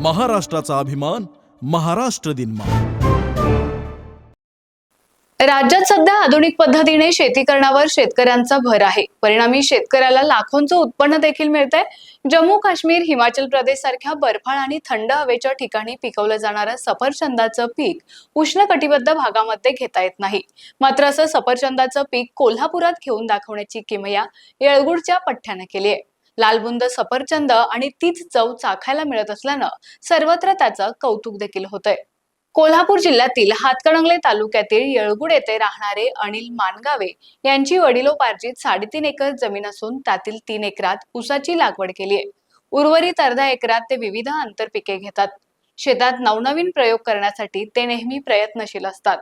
महाराष्ट्राचा अभिमान महाराष्ट्र दिन राज्यात सध्या आधुनिक पद्धतीने शेती करण्यावर शेतकऱ्यांचा भर आहे. परिणामी शेतकऱ्याला लाखोंचं उत्पन्न देखील मिळतंय. जम्मू काश्मीर हिमाचल प्रदेश सारख्या बर्फाळ आणि थंड हवेच्या ठिकाणी पिकवलं जाणारं सफरचंदाचं पीक उष्णकटिबद्ध भागामध्ये घेता येत नाही. मात्र असं सफरचंदाचं पीक कोल्हापुरात घेऊन दाखवण्याची किमया येळगुडच्या पठ्ठ्यानं केली आहे लालबुंद सफरचंद आणि तीच चव चाखायला मिळत असल्यानं सर्वत्र त्याचं कौतुक देखील होतंय. कोल्हापूर जिल्ह्यातील हातकणंगले तालुक्यातील येळगुड येथे राहणारे अनिल मानगावे यांची वडिलोपार्जित साडेतीन एकर जमीन असून त्यातील तीन एकरात ऊसाची लागवड केली आहे. उर्वरित अर्धा एकरात ते विविध आंतरपिके घेतात. शेतात नवनवीन प्रयोग करण्यासाठी ते नेहमी प्रयत्नशील असतात.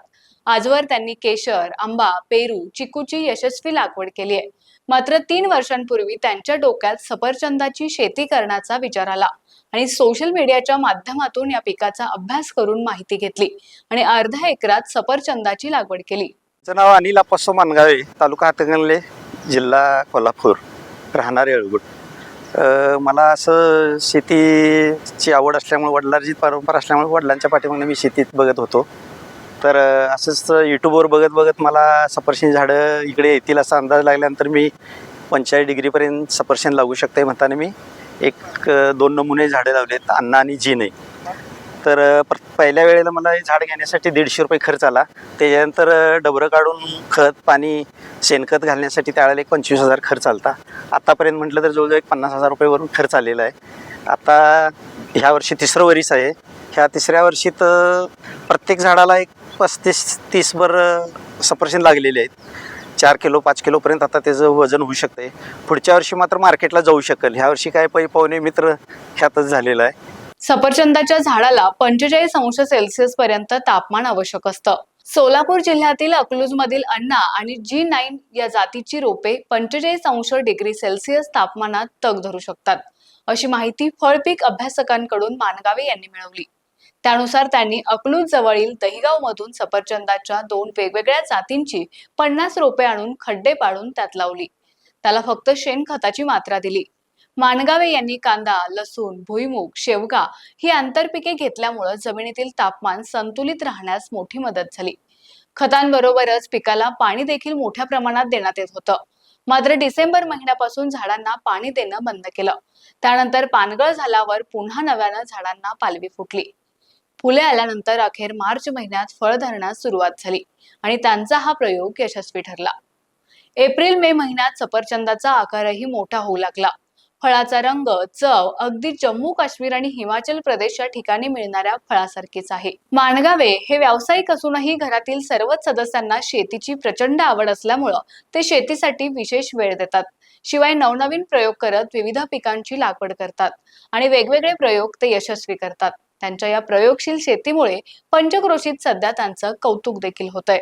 आजवर त्यांनी केशर आंबा पेरू चिकूची यशस्वी लागवड केली आहे. मात्र तीन वर्षांपूर्वी त्यांच्या डोक्यात सफरचंदाची शेती करण्याचा विचार आला आणि सोशल मीडियाच्या माध्यमातून या पिकाचा अभ्यास करून माहिती घेतली आणि अर्ध्या एकरात सफरचंदाची लागवड केली. नाव अनिल अप्पासो मानगावे तालुका हातकणले जिल्हा कोल्हापूर राहणार येळगुट. मला असं शेतीची आवड असल्यामुळे वडिलांची परंपरा असल्यामुळे वडिलांच्या पाठीमागे मी शेतीत बघत होतो. तर असंच यूट्यूबवर बघत बघत मला सफरचंद झाडं इकडे येतील असा अंदाज लागल्यानंतर मी पंचेचाळीस डिग्रीपर्यंत सफरचंद लागू शकते म्हणताना मी एक दोन नमुने झाडं लावलेत अण्णा आणि जीने. तर पहिल्या वेळेला मला हे झाड घेण्यासाठी दीडशे रुपये खर्च आला. त्याच्यानंतर डबरं काढून खत पाणी शेणखत घालण्यासाठी त्यावेळेला एक पंचवीस हजार खर्च आलता. आतापर्यंत म्हटलं तर जवळजवळ एक पन्नास हजार रुपयेवरून खर्च आलेला आहे. आता ह्या वर्षी तिसरं वरीस आहे. ह्या तिसऱ्या वर्षी तर प्रत्येक झाडाला एक पस्तीस तीसभर सफरचंद लागलेले आहेत. चार किलो पाच किलोपर्यंत आता त्याचं वजन होऊ शकते पुढच्या वर्षी मात्र मार्केटला जाऊ शकेल. ह्या वर्षी काय पै पाहुणे मित्र ह्यातच झालेलं आहे. सफरचंदाच्या झाडाला पंचेचाळीस अंश सेल्सिअस पर्यंत तापमान आवश्यक असतं. सोलापूर जिल्ह्यातील अकलूज मधील अण्णा आणि जी नाईन या जातीची रोपे पंचेचाळीस अंश डिग्री सेल्सिअस तापमानात तग धरू शकतात. अशी माहिती फळपीक अभ्यासकांकडून मानगावे यांनी मिळवली. त्यानुसार त्यांनी अकलूज जवळील दहिगाव मधून सफरचंदाच्या दोन वेगवेगळ्या जातींची पन्नास रोपे आणून खड्डे पाडून त्यात लावली. त्याला फक्त शेणखताची मात्रा दिली. मानगावे यांनी कांदा लसूण भुईमुग शेवगा ही आंतरपिके घेतल्यामुळं जमिनीतील तापमान संतुलित राहण्यास मोठी मदत झाली. खतांबरोबरच पिकाला पाणी देखील मोठ्या प्रमाणात देण्यात येत होतं. मात्र डिसेंबर महिन्यापासून झाडांना पाणी देणं बंद केलं. त्यानंतर पानगळ झाल्यावर पुन्हा नव्यानं झाडांना पालवी फुटली. फुले आल्यानंतर अखेर मार्च महिन्यात फळ धरण्यास सुरुवात झाली आणि त्यांचा हा प्रयोग यशस्वी ठरला. एप्रिल मे महिन्यात सफरचंदाचा आकारही मोठा होऊ लागला. फळाचा रंग चव अगदी जम्मू काश्मीर आणि हिमाचल प्रदेश या ठिकाणी मिळणाऱ्या फळासारखीच आहे. माणगावे हे व्यावसायिक असूनही घरातील सर्वच सदस्यांना शेतीची प्रचंड आवड असल्यामुळं ते शेतीसाठी विशेष वेळ देतात. शिवाय नवनवीन प्रयोग करत विविध पिकांची लागवड करतात आणि वेगवेगळे प्रयोग ते यशस्वी करतात. त्यांच्या या प्रयोगशील शेतीमुळे पंचक्रोशीत सध्या त्यांचं कौतुक देखील होतंय.